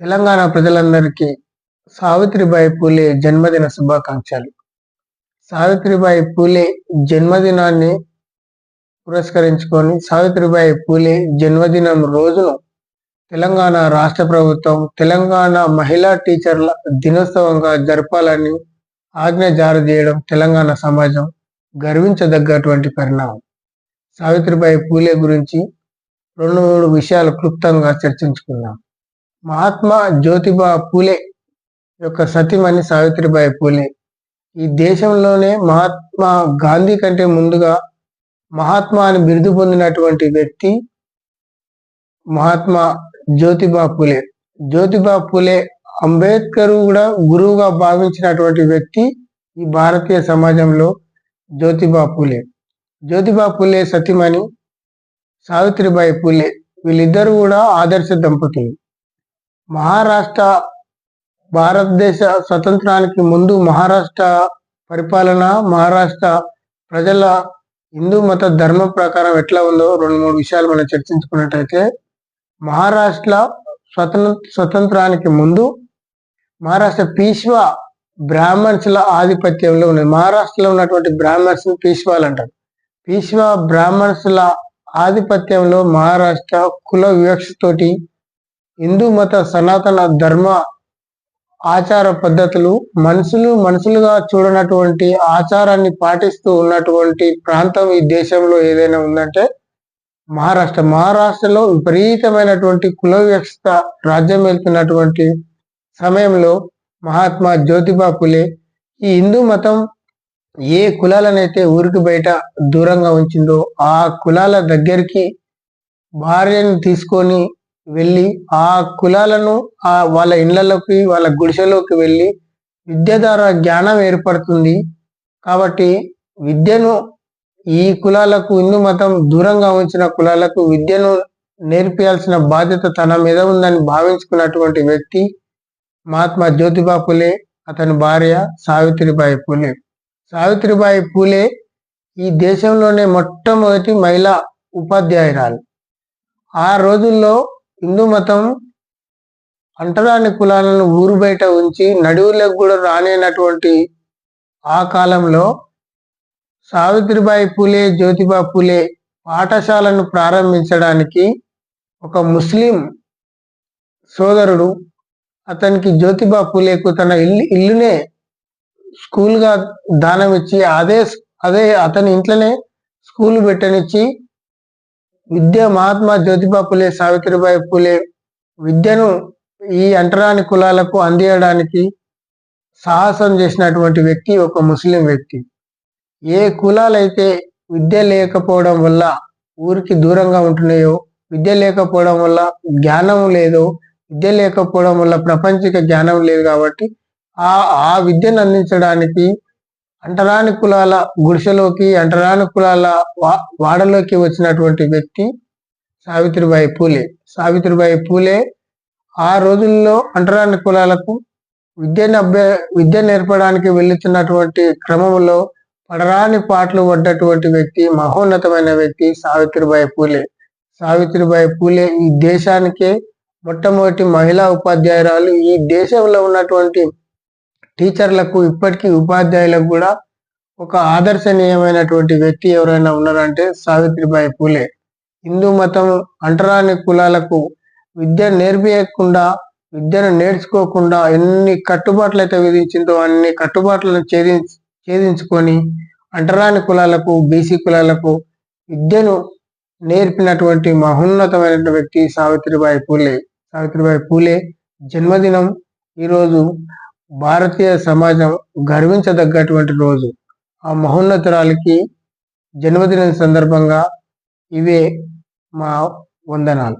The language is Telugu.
తెలంగాణ ప్రజలందరికీ సావిత్రిబాయి పూలే జన్మదిన శుభాకాంక్షలు. సావిత్రిబాయి పూలే జన్మదినాన్ని పురస్కరించుకొని సావిత్రిబాయి పూలే జన్మదినం రోజును తెలంగాణ రాష్ట్ర ప్రభుత్వం తెలంగాణ మహిళా టీచర్ల దినోత్సవంగా జరపాలని ఆజ్ఞ జారీ చేయడం తెలంగాణ సమాజం గర్వించదగ్గటువంటి పరిణామం. సావిత్రిబాయి పూలే గురించి రెండు మూడు విషయాలు క్లుప్తంగా చర్చించుకున్నాం మహాత్మా జ్యోతిబా పూలే యొక్క సతీమణి సావిత్రిబాయి పూలే. ఈ దేశంలోనే మహాత్మా గాంధీ కంటే ముందుగా మహాత్మా అని బిరుదు పొందినటువంటి వ్యక్తి మహాత్మా జ్యోతిబా పూలే. జ్యోతిబా పూలే అంబేద్కర్ కూడా గురువుగా భావించినటువంటి వ్యక్తి ఈ భారతీయ సమాజంలో జ్యోతిబా పూలే. జ్యోతిబా పూలే సతీమణి సావిత్రిబాయి పూలే. వీళ్ళిద్దరూ కూడా ఆదర్శ దంపతులు. మహారాష్ట్ర భారతదేశ స్వతంత్రానికి ముందు మహారాష్ట్ర పరిపాలన మహారాష్ట్ర ప్రజల హిందూ మత ధర్మం ప్రకారం ఎట్లా ఉందో రెండు మూడు విషయాలు మనం చర్చించుకున్నట్టయితే మహారాష్ట్ర స్వతంత్ర స్వతంత్రానికి ముందు మహారాష్ట్ర పీష్వా బ్రాహ్మణ్స్ల ఆధిపత్యంలో ఉన్నది. మహారాష్ట్రలో ఉన్నటువంటి బ్రాహ్మణ్స్ పీష్వాలు అంటారు పీష్వా బ్రాహ్మణ్స్ల ఆధిపత్యంలో మహారాష్ట్ర కుల వివక్షతోటి హిందూ మత సనాతన ధర్మ ఆచార పద్ధతులు మనుషులు మనుషులుగా చూడనటువంటి ఆచారాన్ని పాటిస్తూ ఉన్నటువంటి ప్రాంతం ఈ దేశంలో ఏదైనా ఉందంటే మహారాష్ట్ర. మహారాష్ట్రలో విపరీతమైనటువంటి కుల వ్యవస్థ రాజ్యం వెళ్తున్నటువంటి సమయంలో మహాత్మా జ్యోతిబా పులే ఈ హిందూ మతం ఏ కులాలనైతే ఊరికి బయట దూరంగా ఉంచిందో ఆ కులాల దగ్గరికి భార్యను తీసుకొని వెళ్ళి ఆ కులాలను ఆ వాళ్ళ ఇండ్లలోకి వాళ్ళ గుడిసెలోకి వెళ్ళి విద్య ద్వారా జ్ఞానం ఏర్పడుతుంది. కాబట్టి విద్యను ఈ కులాలకు హిందూ మతం దూరంగా ఉంచిన కులాలకు విద్యను నేర్పియాల్సిన బాధ్యత తన మీద ఉందని భావించుకున్నటువంటి వ్యక్తి మహాత్మా జ్యోతిబా పులే అతని భార్య సావిత్రిబాయి పూలే. సావిత్రిబాయి పూలే ఈ దేశంలోనే మొట్టమొదటి మహిళా ఉపాధ్యాయురాలు. ఆ రోజుల్లో హిందూ మతం అంటరాని కులాలను ఊరు బయట ఉంచి నడువులకు కూడా రానేనటువంటి ఆ కాలంలో సావిత్రిబాయి పూలే జ్యోతిబా పూలే పాఠశాలను ప్రారంభించడానికి ఒక ముస్లిం సోదరుడు అతనికి జ్యోతిబా పూలేకు తన ఇల్లు ఇల్లునే స్కూల్గా దానం ఇచ్చి అదే అదే అతని ఇంట్లోనే స్కూల్ పెట్టనిచ్చి విద్య మహాత్మా జ్యోతిబా పులే సావిత్రిబాయి పులే విద్యను ఈ అంటరాని కులాలకు అందియడానికి సాహసం చేసినటువంటి వ్యక్తి ఒక ముస్లిం వ్యక్తి. ఏ కులాలైతే విద్య లేకపోవడం వల్ల ఊరికి దూరంగా ఉంటున్నాయో విద్య లేకపోవడం వల్ల జ్ఞానం లేదో విద్య లేకపోవడం వల్ల ప్రపంచిక జ్ఞానం లేదు కాబట్టి ఆ ఆ విద్యను అందించడానికి అంటరాని కులాల గుడిసెలోకి అంటరాని కులాల వాడలోకి వచ్చినటువంటి వ్యక్తి సావిత్రిబాయి పూలే. సావిత్రిబాయి పూలే ఆ రోజుల్లో అంటరాని కులాలకు విద్యను అభ్య విద్య నేర్పడానికి వెళ్తున్నటువంటి క్రమంలో పడరాని పాటలు పడ్డటువంటి వ్యక్తి మహోన్నతమైన వ్యక్తి సావిత్రిబాయి పూలే. సావిత్రిబాయి పూలే ఈ దేశానికే మొట్టమొదటి మహిళా ఉపాధ్యాయురాలు. ఈ దేశంలో ఉన్నటువంటి టీచర్లకు ఇప్పటికీ ఉపాధ్యాయులకు కూడా ఒక ఆదర్శనీయమైనటువంటి వ్యక్తి ఎవరైనా ఉన్నారంటే సావిత్రిబాయి పూలే. హిందూ మతం అంటరాని కులాలకు విద్య నేర్పియకుండా విద్యను నేర్చుకోకుండా ఎన్ని కట్టుబాట్లు అయితే విధించిందో అన్ని కట్టుబాట్లను ఛేది ఛేదించుకొని అంటరాని కులాలకు బీసీ కులాలకు విద్యను నేర్పినటువంటి మహోన్నతమైన వ్యక్తి సావిత్రిబాయి పూలే. సావిత్రిబాయి పూలే జన్మదినం ఈరోజు భారతీయ సమాజం గర్వించదగ్గటువంటి రోజు. ఆ మహోన్నతురాలికి జన్మదినం సందర్భంగా ఇవే మా వందనాలు.